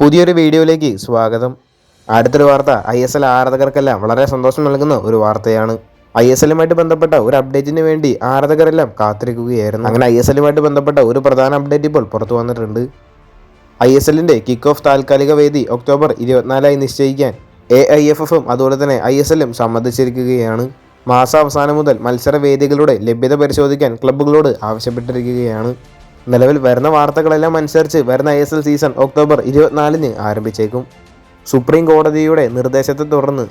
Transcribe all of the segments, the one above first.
പുതിയൊരു വീഡിയോയിലേക്ക് സ്വാഗതം. അടുത്തൊരു വാർത്ത ഐ എസ് എൽ ആരാധകർക്കെല്ലാം വളരെ സന്തോഷം നൽകുന്ന ഒരു വാർത്തയാണ്. ഐ എസ് എല്ലുമായിട്ട് ബന്ധപ്പെട്ട ഒരു അപ്ഡേറ്റിന് വേണ്ടി ആരാധകരെല്ലാം കാത്തിരിക്കുകയായിരുന്നു. അങ്ങനെ ഐ എസ് എല്ലുമായിട്ട് ബന്ധപ്പെട്ട ഒരു പ്രധാന അപ്ഡേറ്റ് ഇപ്പോൾ പുറത്തു വന്നിട്ടുണ്ട്. ഐ എസ് എല്ലിന്റെ കിക്ക് ഓഫ് താൽക്കാലിക വേദി ഒക്ടോബർ ഇരുപത്തിനാലായി നിശ്ചയിക്കാൻ എ ഐ എഫ് എഫും അതുപോലെ തന്നെ ഐ എസ് എല്ലും സമ്മതിച്ചിരിക്കുകയാണ്. മാസാവസാനം മുതൽ മത്സര വേദികളുടെ ലഭ്യത പരിശോധിക്കാൻ ക്ലബ്ബുകളോട് ആവശ്യപ്പെട്ടിരിക്കുകയാണ്. നിലവിൽ വരുന്ന വാർത്തകളെല്ലാം അനുസരിച്ച് വരുന്ന I S L season October ഇരുപത്തിനാലിന് ആരംഭിച്ചേക്കും. സുപ്രീം കോടതിയുടെ നിർദ്ദേശത്തെ തുടർന്ന്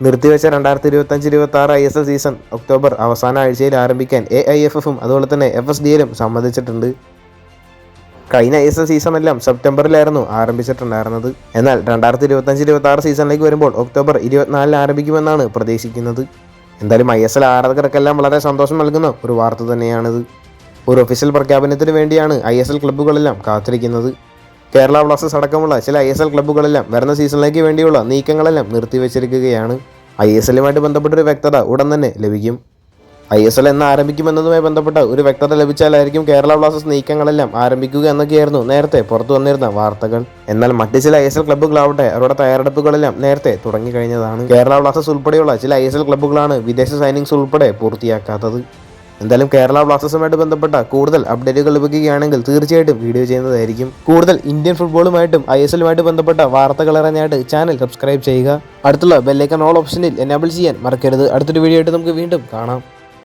നിർത്തിവെച്ച രണ്ടായിരത്തി ഇരുപത്തഞ്ച് ഇരുപത്തി ആറ് I S L season October അവസാന ആഴ്ചയിൽ ആരംഭിക്കാൻ എ ഐ എഫ് എഫും അതുപോലെ തന്നെ എഫ് എസ് ഡി സമ്മതിച്ചിട്ടുണ്ട്. കഴിഞ്ഞ ഐ എസ് എൽ സീസൺ എല്ലാം സെപ്റ്റംബറിലായിരുന്നു ആരംഭിച്ചിട്ടുണ്ടായിരുന്നത്. എന്നാൽ രണ്ടായിരത്തി ഇരുപത്തഞ്ച് ഇരുപത്തി ആറ് സീസണിലേക്ക് വരുമ്പോൾ ഒക്ടോബർ ഇരുപത്തിനാലിന് ആരംഭിക്കുമെന്നാണ് പ്രതീക്ഷിക്കുന്നത്. എന്തായാലും ഐ എസ് എൽ ആരാധകർക്കെല്ലാം വളരെ സന്തോഷം നൽകുന്ന ഒരു വാർത്ത തന്നെയാണിത്. ഒരു ഒഫീഷ്യൽ പ്രഖ്യാപനത്തിന് വേണ്ടിയാണ് ഐ എസ് എൽ ക്ലബ്ബുകളെല്ലാം കാത്തിരിക്കുന്നത്. കേരള ബ്ലാസ്റ്റേഴ്സ് അടക്കമുള്ള ചില ഐ എസ് എൽ ക്ലബ്ബുകളെല്ലാം വരുന്ന സീസണിലേക്ക് വേണ്ടിയുള്ള നീക്കങ്ങളെല്ലാം നിർത്തിവെച്ചിരിക്കുകയാണ്. ഐ എസ് എല്ലുമായിട്ട് ബന്ധപ്പെട്ടൊരു വ്യക്തത ഉടൻ തന്നെ ലഭിക്കും. ഐ എസ് എൽ എന്ന് ആരംഭിക്കുമെന്നതുമായി ബന്ധപ്പെട്ട ഒരു വ്യക്തത ലഭിച്ചാലായിരിക്കും കേരള ബ്ലാസ്റ്റേഴ്സ് നീക്കങ്ങളെല്ലാം ആരംഭിക്കുക എന്നൊക്കെയായിരുന്നു നേരത്തെ പുറത്തു വന്നിരുന്ന വാർത്തകൾ. എന്നാൽ മറ്റ് ചില ഐ എസ് എൽ ക്ലബ്ബുകളാവട്ടെ അവരുടെ തയ്യാറെടുപ്പുകളെല്ലാം നേരത്തെ തുടങ്ങിക്കഴിഞ്ഞതാണ്. കേരള ബ്ലാസ്റ്റേഴ്സ് ഉൾപ്പെടെയുള്ള ചില ഐ എസ് എൽ ക്ലബ്ബുകളാണ് വിദേശ സൈനിങ്സ് ഉൾപ്പെടെ പൂർത്തിയാക്കാത്തത്. എന്തായാലും കേരള ബ്ലാസ്റ്റേഴ്സുമായിട്ട് ബന്ധപ്പെട്ട കൂടുതൽ അപ്ഡേറ്റുകൾ ലഭിക്കുകയാണെങ്കിൽ തീർച്ചയായിട്ടും വീഡിയോ ചെയ്യുന്നതായിരിക്കും. കൂടുതൽ ഇന്ത്യൻ ഫുട്ബോളുമായിട്ടും ഐ എസ് എല്ലുമായിട്ട് ബന്ധപ്പെട്ട വാർത്തകൾ അറിഞ്ഞായിട്ട് ചാനൽ സബ്സ്ക്രൈബ് ചെയ്യുക. അടുത്തുള്ള ബെല്ലൈക്കൺ ഓൾ ഓപ്ഷനിൽ എനേബിൾ ചെയ്യാൻ മറക്കരുത്. അടുത്തൊരു വീഡിയോ ആയിട്ട് നമുക്ക് വീണ്ടും കാണാം.